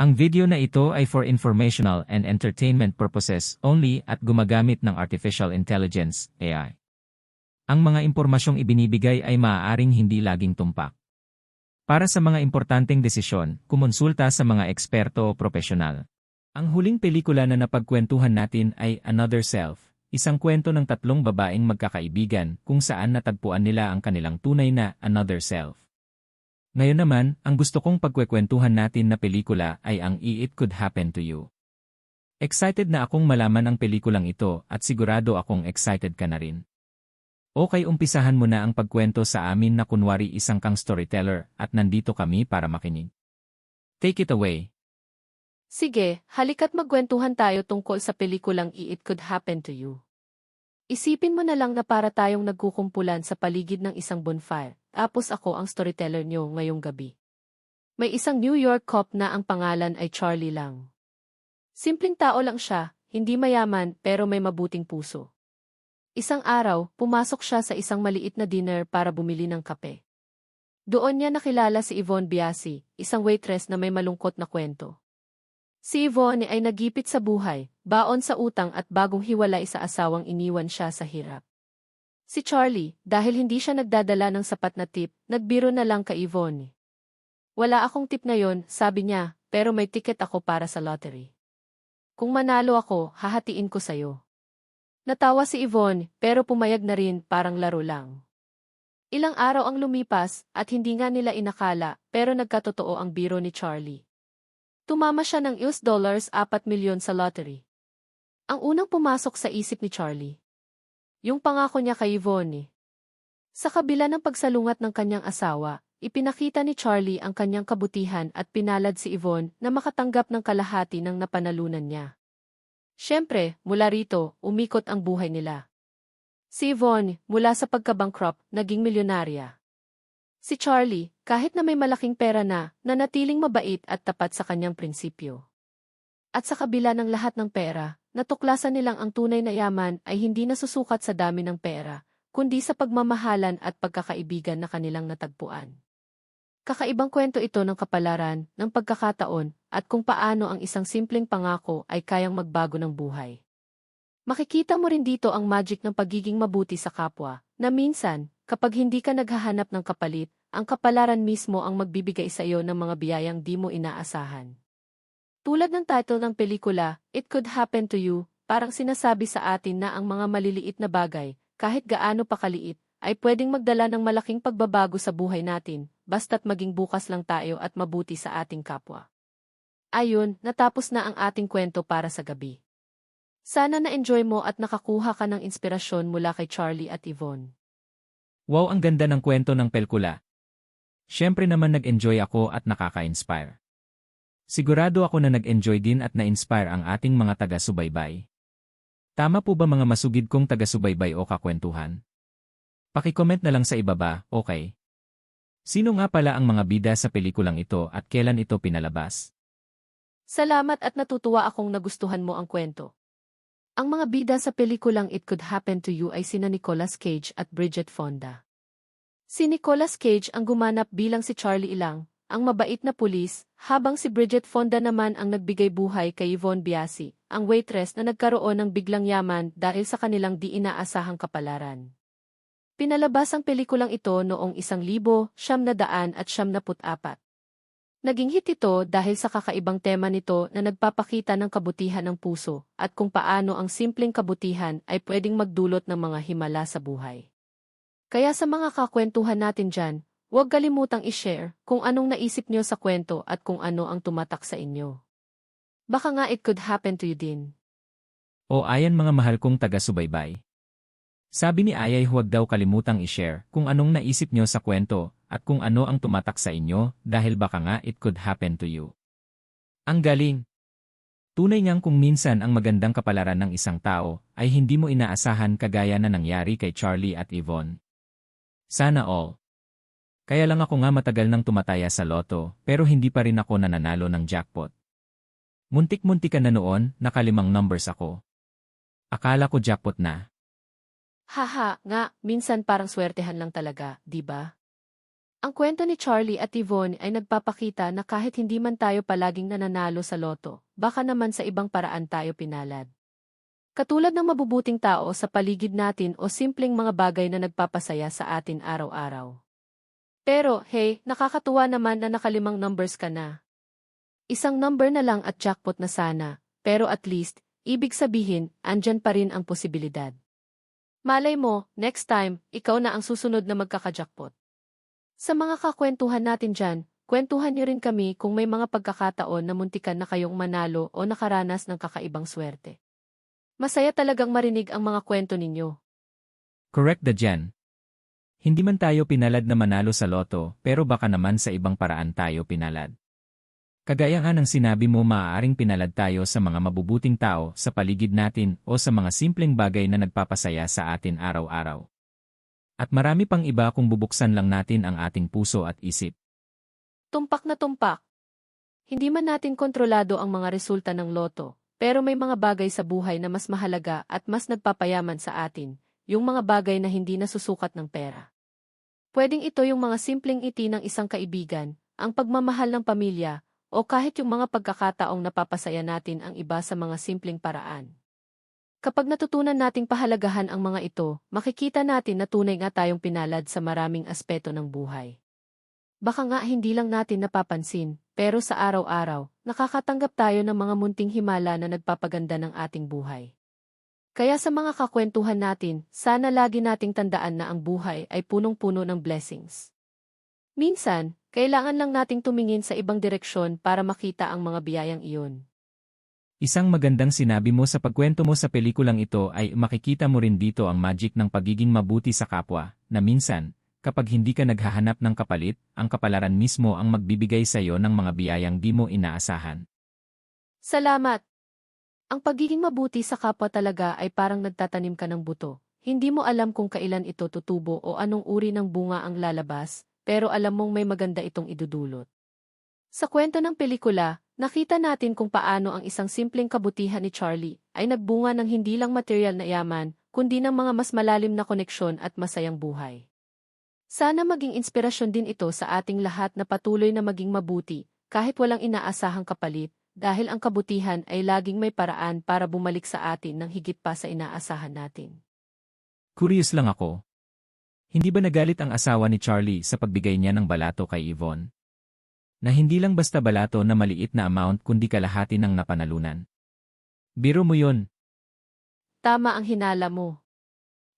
Ang video na ito ay for informational and entertainment purposes only at gumagamit ng Artificial Intelligence, AI. Ang mga impormasyong ibinibigay ay maaaring hindi laging tumpak. Para sa mga importanteng desisyon, kumonsulta sa mga eksperto o profesional. Ang huling pelikula na napagkwentuhan natin ay Another Self, isang kwento ng tatlong babaeng magkakaibigan kung saan natagpuan nila ang kanilang tunay na Another Self. Ngayon naman, ang gusto kong pagkwekwentuhan natin na pelikula ay ang It Could Happen to You. Excited na akong malaman ang pelikulang ito at sigurado akong excited ka na rin. Okay umpisahan mo na ang pagkwento sa amin na kunwari isang kang storyteller at nandito kami para makinig. Take it away. Sige, halika't magkwentuhan tayo tungkol sa pelikulang It Could Happen to You. Isipin mo na lang na para tayong nagkukumpulan sa paligid ng isang bonfire, tapos ako ang storyteller nyo ngayong gabi. May isang New York cop na ang pangalan ay Charlie lang. Simpleng tao lang siya, hindi mayaman pero may mabuting puso. Isang araw, pumasok siya sa isang maliit na dinner para bumili ng kape. Doon niya nakilala si Yvonne Biasi, isang waitress na may malungkot na kwento. Si Yvonne ay nagipit sa buhay, baon sa utang at bagong hiwalay sa asawang iniwan siya sa hirap. Si Charlie, dahil hindi siya nagdadala ng sapat na tip, nagbiro na lang kay Yvonne. Wala akong tip ngayon, sabi niya, pero may ticket ako para sa lottery. Kung manalo ako, hahatiin ko sayo. Natawa si Yvonne, pero pumayag na rin, parang laro lang. Ilang araw ang lumipas, at hindi nga nila inakala, pero nagkatotoo ang biro ni Charlie. Tumama siya ng US dollars 4 milyon sa lottery. Ang unang pumasok sa isip ni Charlie. Yung pangako niya kay Yvonne. Sa kabila ng pagsalungat ng kanyang asawa, ipinakita ni Charlie ang kanyang kabutihan at pinalad si Yvonne na makatanggap ng kalahati ng napanalunan niya. Siyempre, mula rito, umikot ang buhay nila. Si Yvonne, mula sa pagkabankrupt, naging milyonarya. Si Charlie, kahit na may malaking pera na, nanatiling mabait at tapat sa kanyang prinsipyo. At sa kabila ng lahat ng pera, natuklasan nilang ang tunay na yaman ay hindi nasusukat sa dami ng pera, kundi sa pagmamahalan at pagkakaibigan na kanilang natagpuan. Kakaibang kwento ito ng kapalaran, ng pagkakataon, at kung paano ang isang simpleng pangako ay kayang magbago ng buhay. Makikita mo rin dito ang magic ng pagiging mabuti sa kapwa, na minsan, Kapag hindi ka naghahanap ng kapalit, ang kapalaran mismo ang magbibigay sa iyo ng mga biyayang di mo inaasahan. Tulad ng title ng pelikula, It Could Happen to You, parang sinasabi sa atin na ang mga maliliit na bagay, kahit gaano pa kaliit, ay pwedeng magdala ng malaking pagbabago sa buhay natin, basta't maging bukas lang tayo at mabuti sa ating kapwa. Ayun, natapos na ang ating kwento para sa gabi. Sana na-enjoy mo at nakakuha ka ng inspirasyon mula kay Charlie at Yvonne. Wow ang ganda ng kwento ng pelkula. Siyempre naman nag-enjoy ako at nakaka-inspire. Sigurado ako na nag-enjoy din at na-inspire ang ating mga taga-subaybay. Tama po ba mga masugid kong taga-subaybay o kakwentuhan? Pakicomment na lang sa ibaba, okay? Sino nga pala ang mga bida sa pelikulang ito at kailan ito pinalabas? Salamat at natutuwa akong nagustuhan mo ang kwento. Ang mga bida sa pelikulang It Could Happen to You ay sina Nicolas Cage at Bridget Fonda. Si Nicolas Cage ang gumanap bilang si Charlie Ilang, ang mabait na pulis, habang si Bridget Fonda naman ang nagbigay buhay kay Yvonne Biasi, ang waitress na nagkaroon ng biglang yaman dahil sa kanilang di inaasahang kapalaran. Pinalabas ang pelikulang ito noong isang libo, siyam na daan at siyam na put-apat. Naging hit ito dahil sa kakaibang tema nito na nagpapakita ng kabutihan ng puso at kung paano ang simpleng kabutihan ay pwedeng magdulot ng mga himala sa buhay. Kaya sa mga kakwentuhan natin dyan, huwag kalimutang i-share kung anong naisip nyo sa kwento at kung ano ang tumatak sa inyo. Baka nga it could happen to you din. O ayan mga mahal kong taga-subaybay. Sabi ni Ayay huwag daw kalimutang i-share kung anong naisip nyo sa kwento at kung ano ang tumatak sa inyo dahil baka nga it could happen to you. Ang galing! Tunay ngang kung minsan ang magandang kapalaran ng isang tao ay hindi mo inaasahan kagaya na nangyari kay Charlie at Yvonne. Sana all. Kaya lang ako nga matagal nang tumataya sa loto pero hindi pa rin ako nananalo ng jackpot. Muntik-muntikan na noon, nakalimang numbers ako. Akala ko jackpot na. Haha, nga, minsan parang swertehan lang talaga, di ba? Ang kwento ni Charlie at Yvonne ay nagpapakita na kahit hindi man tayo palaging nananalo sa loto, baka naman sa ibang paraan tayo pinalad. Katulad ng mabubuting tao sa paligid natin o simpleng mga bagay na nagpapasaya sa atin araw-araw. Pero, hey, nakakatuwa naman na nakalimang numbers ka na. Isang number na lang at jackpot na sana, pero at least, ibig sabihin, andyan pa rin ang posibilidad. Malay mo, next time, ikaw na ang susunod na magkakajackpot. Sa mga kakwentuhan natin dyan, kwentuhan niyo rin kami kung may mga pagkakataon na muntikan na kayong manalo o nakaranas ng kakaibang swerte. Masaya talagang marinig ang mga kwento ninyo. Correct the Jen. Hindi man tayo pinalad na manalo sa loto, pero baka naman sa ibang paraan tayo pinalad. Kagaya ng sinabi mo maaaring pinalad tayo sa mga mabubuting tao sa paligid natin o sa mga simpleng bagay na nagpapasaya sa atin araw-araw. At marami pang iba kung bubuksan lang natin ang ating puso at isip. Tumpak na tumpak. Hindi man natin kontrolado ang mga resulta ng loto, pero may mga bagay sa buhay na mas mahalaga at mas nagpapayaman sa atin, yung mga bagay na hindi nasusukat ng pera. Pwedeng ito yung mga simpleng iti ng isang kaibigan, ang pagmamahal ng pamilya, o kahit yung mga pagkakataong napapasaya natin ang iba sa mga simpleng paraan. Kapag natutunan nating pahalagahan ang mga ito, makikita natin na tunay nga tayong pinalad sa maraming aspeto ng buhay. Baka nga hindi lang natin napapansin, pero sa araw-araw, nakakatanggap tayo ng mga munting himala na nagpapaganda ng ating buhay. Kaya sa mga kakwentuhan natin, sana lagi nating tandaan na ang buhay ay punong-puno ng blessings. Minsan, kailangan lang nating tumingin sa ibang direksyon para makita ang mga biyayang iyon. Isang magandang sinabi mo sa pagkwento mo sa pelikulang ito ay makikita mo rin dito ang magic ng pagiging mabuti sa kapwa, na minsan, kapag hindi ka naghahanap ng kapalit, ang kapalaran mismo ang magbibigay sa iyo ng mga biyayang di mo inaasahan. Salamat! Ang pagiging mabuti sa kapwa talaga ay parang nagtatanim ka ng buto. Hindi mo alam kung kailan ito tutubo o anong uri ng bunga ang lalabas, pero alam mong may maganda itong idudulot. Sa kwento ng pelikula, nakita natin kung paano ang isang simpleng kabutihan ni Charlie ay nagbunga ng hindi lang material na yaman, kundi ng mga mas malalim na koneksyon at masayang buhay. Sana maging inspirasyon din ito sa ating lahat na patuloy na maging mabuti, kahit walang inaasahang kapalit, dahil ang kabutihan ay laging may paraan para bumalik sa atin ng higit pa sa inaasahan natin. Curious lang ako. Hindi ba nagalit ang asawa ni Charlie sa pagbigay niya ng balato kay Yvonne? na hindi lang basta balato na maliit na amount kundi kalahati ng napanalunan. Biro mo yun. Tama ang hinala mo.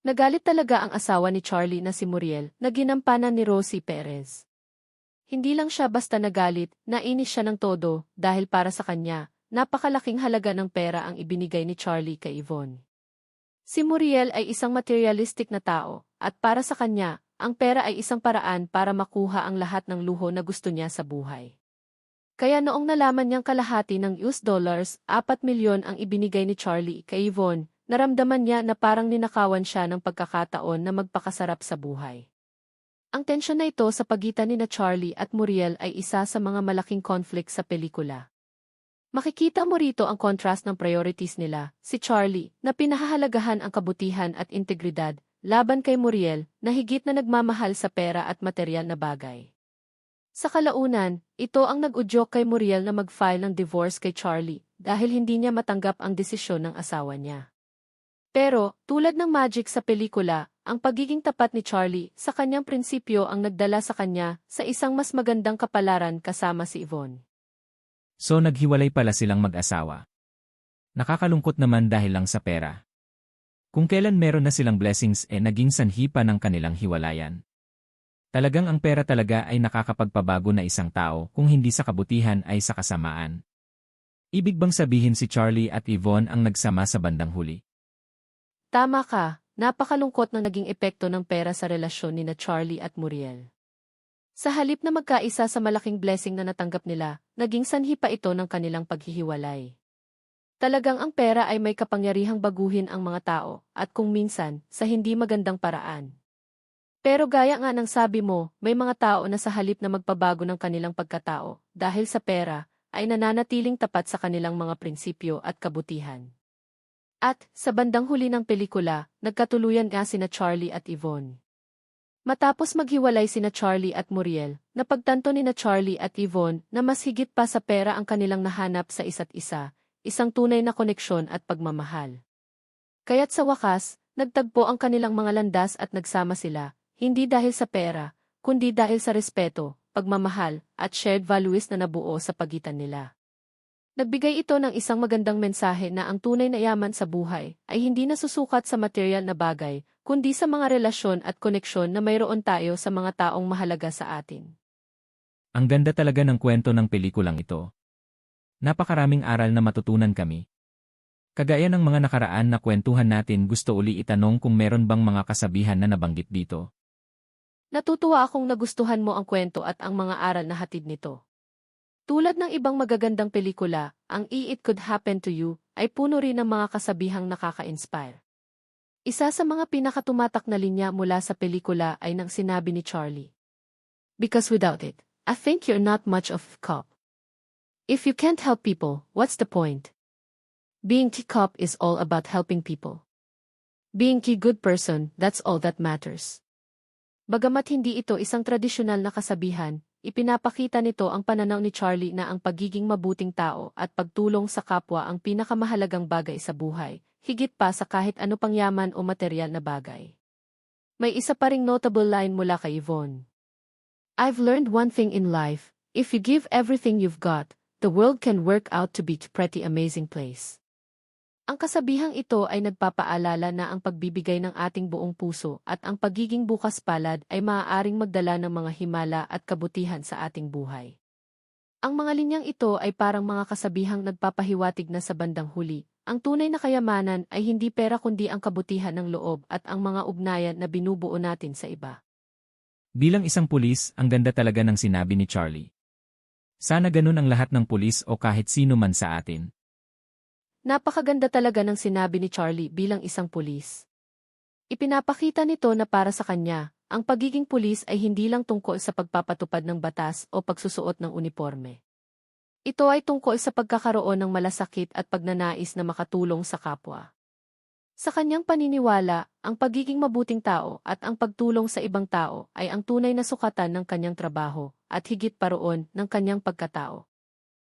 Nagalit talaga ang asawa ni Charlie na si Muriel na ginampanan ni Rosie Perez. Hindi lang siya basta nagalit, nainis siya ng todo dahil para sa kanya, napakalaking halaga ng pera ang ibinigay ni Charlie kay Yvonne. Si Muriel ay isang materialistic na tao, at para sa kanya, ang pera ay isang paraan para makuha ang lahat ng luho na gusto niya sa buhay. Kaya noong nalaman niyang kalahati ng US dollars, 4 milyon ang ibinigay ni Charlie kay Yvonne, naramdaman niya na parang ninakawan siya ng pagkakataon na magpakasarap sa buhay. Ang tensyon na ito sa pagitan ni na Charlie at Muriel ay isa sa mga malaking conflict sa pelikula. Makikita mo rito ang contrast ng priorities nila, si Charlie, na pinahahalagahan ang kabutihan at integridad, laban kay Muriel, na higit na nagmamahal sa pera at material na bagay. Sa kalaunan, ito ang nag-udyok kay Muriel na mag-file ng divorce kay Charlie dahil hindi niya matanggap ang desisyon ng asawa niya. Pero, tulad ng magic sa pelikula, ang pagiging tapat ni Charlie sa kanyang prinsipyo ang nagdala sa kanya sa isang mas magandang kapalaran kasama si Yvonne. So naghiwalay pala silang mag-asawa. Nakakalungkot naman dahil lang sa pera. Kung kailan meron na silang blessings eh naging sanhi pa ng kanilang hiwalayan. Talagang ang pera talaga ay nakakapagpabago na isang tao kung hindi sa kabutihan ay sa kasamaan. Ibig bang sabihin si Charlie at Yvonne ang nagsama sa bandang huli? Tama ka, napakalungkot ng naging epekto ng pera sa relasyon ni na Charlie at Muriel. Sa halip na magkaisa sa malaking blessing na natanggap nila, naging sanhi pa ito ng kanilang paghihiwalay. Talagang ang pera ay may kapangyarihang baguhin ang mga tao, at kung minsan, sa hindi magandang paraan. Pero gaya nga ng sabi mo, may mga tao na sa halip na magpabago ng kanilang pagkatao, dahil sa pera, ay nananatiling tapat sa kanilang mga prinsipyo at kabutihan. At, sa bandang huli ng pelikula, nagkatuluyan nga sina Charlie at Yvonne. Matapos maghiwalay sina Charlie at Muriel, napagtanto ni na Charlie at Yvonne na mas higit pa sa pera ang kanilang nahanap sa isa't isa, isang tunay na koneksyon at pagmamahal. Kaya't sa wakas, nagtagpo ang kanilang mga landas at nagsama sila, hindi dahil sa pera, kundi dahil sa respeto, pagmamahal, at shared values na nabuo sa pagitan nila. Nagbigay ito ng isang magandang mensahe na ang tunay na yaman sa buhay ay hindi nasusukat sa material na bagay, kundi sa mga relasyon at koneksyon na mayroon tayo sa mga taong mahalaga sa atin. Ang ganda talaga ng kwento ng pelikulang ito. Napakaraming aral na matutunan kami. Kagaya ng mga nakaraan na kwentuhan natin gusto uli itanong kung meron bang mga kasabihan na nabanggit dito. Natutuwa akong nagustuhan mo ang kwento at ang mga aral na hatid nito. Tulad ng ibang magagandang pelikula, ang E It Could Happen to You ay puno rin ng mga kasabihang nakaka-inspire. Isa sa mga pinakatumatak na linya mula sa pelikula ay nang sinabi ni Charlie. Because without it, I think you're not much of a cop. If you can't help people, what's the point? Being a cop is all about helping people. Being a good person, that's all that matters. Bagamat hindi ito isang tradisyonal na kasabihan, ipinapakita nito ang pananaw ni Charlie na ang pagiging mabuting tao at pagtulong sa kapwa ang pinakamahalagang bagay sa buhay, higit pa sa kahit ano pang yaman o material na bagay. May isa pa ring notable line mula kay Yvonne. I've learned one thing in life, if you give everything you've got, the world can work out to be a pretty amazing place. Ang kasabihang ito ay nagpapaalala na ang pagbibigay ng ating buong puso at ang pagiging bukas palad ay maaaring magdala ng mga himala at kabutihan sa ating buhay. Ang mga linyang ito ay parang mga kasabihang nagpapahiwatig na sa bandang huli. Ang tunay na kayamanan ay hindi pera kundi ang kabutihan ng loob at ang mga ugnayan na binubuo natin sa iba. Bilang isang pulis, ang ganda talaga ng sinabi ni Charlie. Sana ganun ang lahat ng pulis o kahit sino man sa atin. Napakaganda talaga ng sinabi ni Charlie bilang isang pulis. Ipinapakita nito na para sa kanya, ang pagiging pulis ay hindi lang tungkol sa pagpapatupad ng batas o pagsusuot ng uniforme. Ito ay tungkol sa pagkakaroon ng malasakit at pagnanais na makatulong sa kapwa. Sa kanyang paniniwala, ang pagiging mabuting tao at ang pagtulong sa ibang tao ay ang tunay na sukatan ng kanyang trabaho at higit pa roon ng kanyang pagkatao.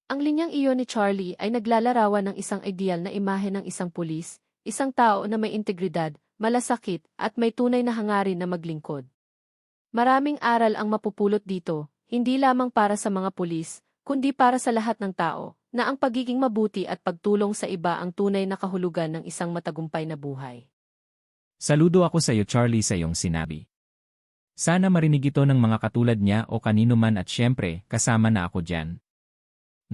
Ang linyang iyon ni Charlie ay naglalarawan ng isang ideal na imahe ng isang pulis, isang tao na may integridad, malasakit, at may tunay na hangarin na maglingkod. Maraming aral ang mapupulot dito, hindi lamang para sa mga pulis, kundi para sa lahat ng tao, na ang pagiging mabuti at pagtulong sa iba ang tunay na kahulugan ng isang matagumpay na buhay. Saludo ako sa iyo Charlie sa iyong sinabi. Sana marinig ito ng mga katulad niya o kanino man at syempre, kasama na ako dyan.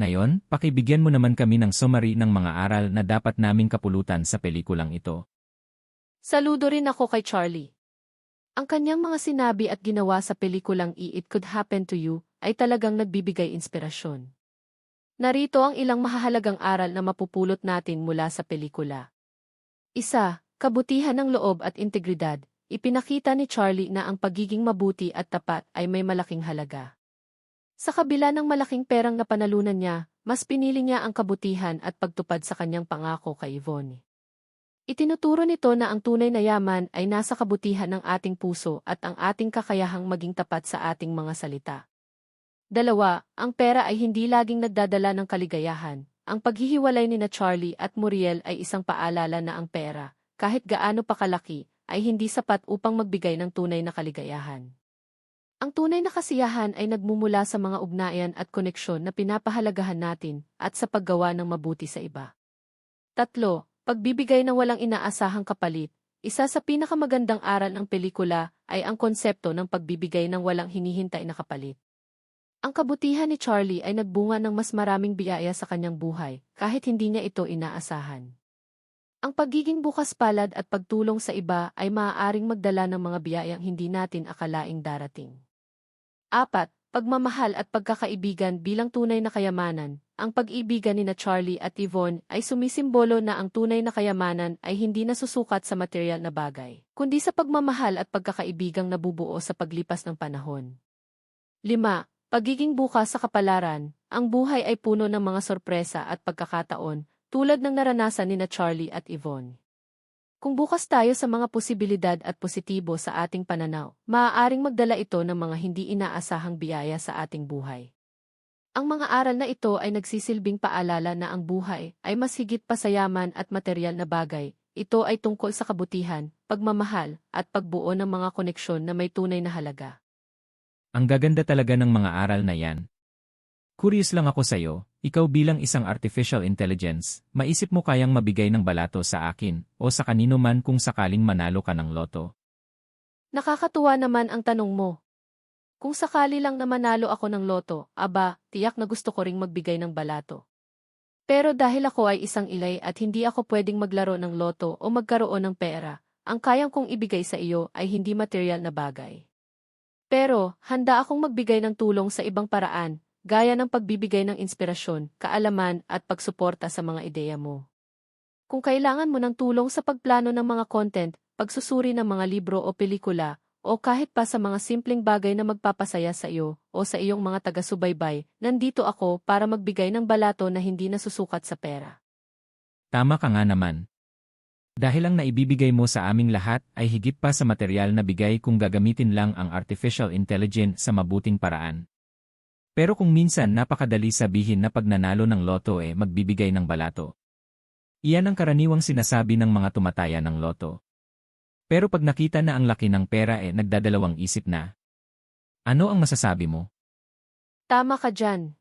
Ngayon, pakibigyan mo naman kami ng summary ng mga aral na dapat naming kapulutan sa pelikulang ito. Saludo rin ako kay Charlie. Ang kanyang mga sinabi at ginawa sa pelikulang It Could Happen to You ay talagang nagbibigay inspirasyon. Narito ang ilang mahahalagang aral na mapupulot natin mula sa pelikula. Isa, kabutihan ng loob at integridad. Ipinakita ni Charlie na ang pagiging mabuti at tapat ay may malaking halaga. Sa kabila ng malaking perang napanalunan niya, mas pinili niya ang kabutihan at pagtupad sa kanyang pangako kay Yvonne. Itinuturo nito na ang tunay na yaman ay nasa kabutihan ng ating puso at ang ating kakayahang maging tapat sa ating mga salita. Dalawa, ang pera ay hindi laging nagdadala ng kaligayahan. Ang paghihiwalay ni na Charlie at Muriel ay isang paalala na ang pera, kahit gaano pa kalaki, ay hindi sapat upang magbigay ng tunay na kaligayahan. Ang tunay na kasiyahan ay nagmumula sa mga ugnayan at koneksyon na pinapahalagahan natin at sa paggawa ng mabuti sa iba. Tatlo, pagbibigay ng walang inaasahang kapalit. Isa sa pinakamagandang aral ng pelikula ay ang konsepto ng pagbibigay ng walang hinihintay na kapalit. Ang kabutihan ni Charlie ay nagbunga ng mas maraming biyaya sa kanyang buhay kahit hindi niya ito inaasahan. Ang pagiging bukas palad at pagtulong sa iba ay maaaring magdala ng mga biyayang hindi natin akalaing darating. Apat, pagmamahal at pagkakaibigan bilang tunay na kayamanan. Ang pag-ibigan ni na Charlie at Yvonne ay sumisimbolo na ang tunay na kayamanan ay hindi nasusukat sa material na bagay, kundi sa pagmamahal at pagkakaibigang nabubuo sa paglipas ng panahon. 5. Pagiging bukas sa kapalaran, ang buhay ay puno ng mga sorpresa at pagkakataon, tulad ng naranasan ni na Charlie at Yvonne. Kung bukas tayo sa mga posibilidad at positibo sa ating pananaw, maaaring magdala ito ng mga hindi inaasahang biyaya sa ating buhay. Ang mga aral na ito ay nagsisilbing paalala na ang buhay ay mas higit pa sa yaman at material na bagay. Ito ay tungkol sa kabutihan, pagmamahal, at pagbuo ng mga koneksyon na may tunay na halaga. Ang gaganda talaga ng mga aral na yan. Curious lang ako sa'yo, ikaw bilang isang artificial intelligence, maisip mo kayang mabigay ng balato sa akin o sa kanino man kung sakaling manalo ka ng loto. Nakakatuwa naman ang tanong mo. Kung sakali lang na manalo ako ng loto, aba, tiyak na gusto ko ring magbigay ng balato. Pero dahil ako ay isang ilay at hindi ako pwedeng maglaro ng loto o magkaroon ng pera, ang kayang kong ibigay sa iyo ay hindi material na bagay. Pero, handa akong magbigay ng tulong sa ibang paraan, gaya ng pagbibigay ng inspirasyon, kaalaman at pagsuporta sa mga ideya mo. Kung kailangan mo ng tulong sa pagplano ng mga content, pagsusuri ng mga libro o pelikula, o kahit pa sa mga simpleng bagay na magpapasaya sa iyo o sa iyong mga taga-subaybay, nandito ako para magbigay ng balato na hindi nasusukat sa pera. Tama ka nga naman. Dahil ang naibibigay mo sa aming lahat ay higit pa sa material na bigay kung gagamitin lang ang artificial intelligence sa mabuting paraan. Pero kung minsan napakadali sabihin na pag nanalo ng loto eh magbibigay ng balato. Iyan ang karaniwang sinasabi ng mga tumataya ng loto. Pero pag nakita na ang laki ng pera eh nagdadalawang isip na. Ano ang masasabi mo? Tama ka dyan.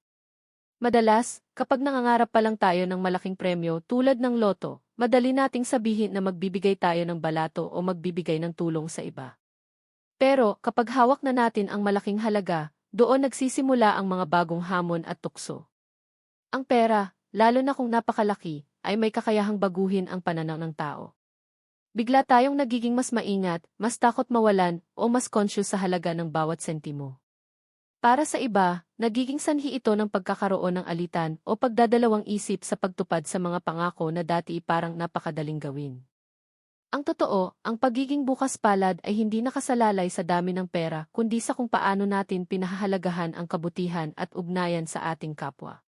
Madalas, kapag nangangarap pa lang tayo ng malaking premyo tulad ng loto, madali nating sabihin na magbibigay tayo ng balato o magbibigay ng tulong sa iba. Pero kapag hawak na natin ang malaking halaga, doon nagsisimula ang mga bagong hamon at tukso. Ang pera, lalo na kung napakalaki, ay may kakayahang baguhin ang pananaw ng tao. Bigla tayong nagiging mas maingat, mas takot mawalan, o mas conscious sa halaga ng bawat sentimo. Para sa iba, nagiging sanhi ito ng pagkakaroon ng alitan o pagdadalawang isip sa pagtupad sa mga pangako na dati parang napakadaling gawin. Ang totoo, ang pagiging bukas palad ay hindi nakasalalay sa dami ng pera kundi sa kung paano natin pinahahalagahan ang kabutihan at ugnayan sa ating kapwa.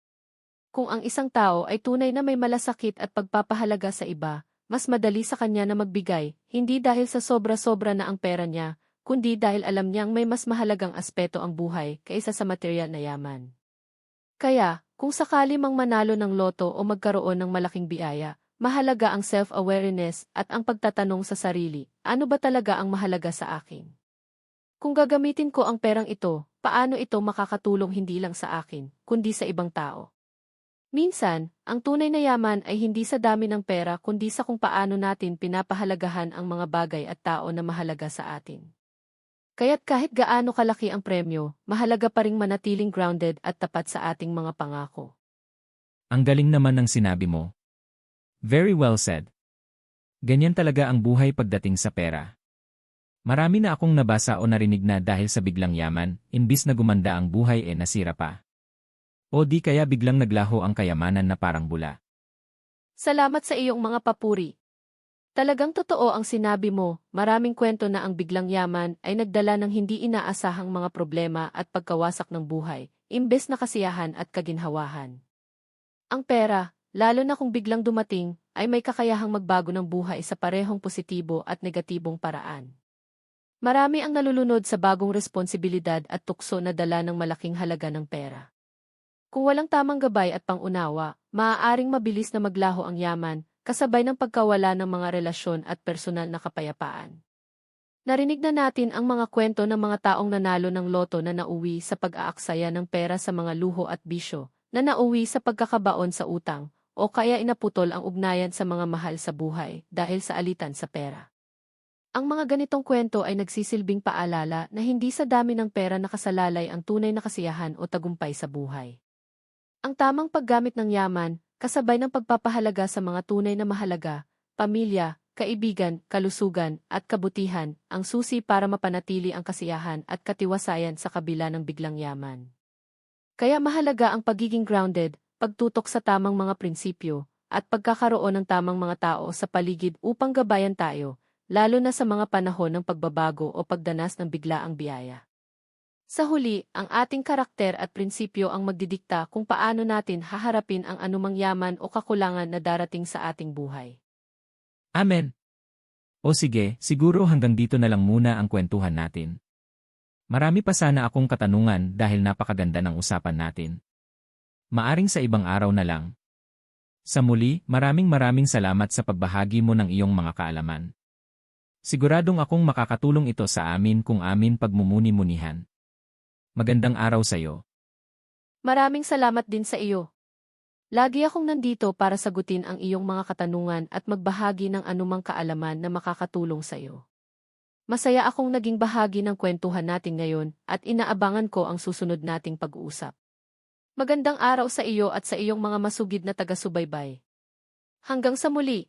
Kung ang isang tao ay tunay na may malasakit at pagpapahalaga sa iba, mas madali sa kanya na magbigay, hindi dahil sa sobra-sobra na ang pera niya, kundi dahil alam niyang may mas mahalagang aspeto ang buhay kaysa sa material na yaman. Kaya, kung sakali mang manalo ng loto o magkaroon ng malaking biyaya, mahalaga ang self-awareness at ang pagtatanong sa sarili, ano ba talaga ang mahalaga sa akin? Kung gagamitin ko ang perang ito, paano ito makakatulong hindi lang sa akin, kundi sa ibang tao? Minsan, ang tunay na yaman ay hindi sa dami ng pera kundi sa kung paano natin pinapahalagahan ang mga bagay at tao na mahalaga sa atin. Kaya't kahit gaano kalaki ang premyo, mahalaga pa ring manatiling grounded at tapat sa ating mga pangako. Ang galing naman ng sinabi mo. Very well said. Ganyan talaga ang buhay pagdating sa pera. Marami na akong nabasa o narinig na dahil sa biglang yaman, imbis na gumanda ang buhay e nasira pa. O di kaya biglang naglaho ang kayamanan na parang bula. Salamat sa iyong mga papuri. Talagang totoo ang sinabi mo, maraming kwento na ang biglang yaman ay nagdala ng hindi inaasahang mga problema at pagkawasak ng buhay, imbes na kasiyahan at kaginhawahan. Ang pera, lalo na kung biglang dumating, ay may kakayahang magbago ng buhay sa parehong positibo at negatibong paraan. Marami ang nalulunod sa bagong responsibilidad at tukso na dala ng malaking halaga ng pera. Kung walang tamang gabay at pangunawa, maaaring mabilis na maglaho ang yaman, kasabay ng pagkawala ng mga relasyon at personal na kapayapaan. Narinig na natin ang mga kwento ng mga taong nanalo ng loto na nauwi sa pag-aaksaya ng pera sa mga luho at bisyo, na nauwi sa pagkakabaon sa utang, o kaya inaputol ang ugnayan sa mga mahal sa buhay dahil sa alitan sa pera. Ang mga ganitong kwento ay nagsisilbing paalala na hindi sa dami ng pera nakasalalay ang tunay na kasiyahan o tagumpay sa buhay. Ang tamang paggamit ng yaman, kasabay ng pagpapahalaga sa mga tunay na mahalaga, pamilya, kaibigan, kalusugan, at kabutihan, ang susi para mapanatili ang kasiyahan at katiwasayan sa kabila ng biglang yaman. Kaya mahalaga ang pagiging grounded, pagtutok sa tamang mga prinsipyo, at pagkakaroon ng tamang mga tao sa paligid upang gabayan tayo, lalo na sa mga panahon ng pagbabago o pagdanas ng biglaang biyaya. Sa huli, ang ating karakter at prinsipyo ang magdidikta kung paano natin haharapin ang anumang yaman o kakulangan na darating sa ating buhay. Amen. O sige, siguro hanggang dito na lang muna ang kwentuhan natin. Marami pa sana akong katanungan dahil napakaganda ng usapan natin. Maaring sa ibang araw na lang. Sa muli, maraming maraming salamat sa pagbahagi mo ng iyong mga kaalaman. Siguradong akong makakatulong ito sa amin kung amin pagmumuni-munihan. Magandang araw sa iyo. Maraming salamat din sa iyo. Lagi akong nandito para sagutin ang iyong mga katanungan at magbahagi ng anumang kaalaman na makakatulong sa iyo. Masaya akong naging bahagi ng kwentuhan natin ngayon at inaabangan ko ang susunod nating pag-uusap. Magandang araw sa iyo at sa iyong mga masugid na taga-subaybay. Hanggang sa muli!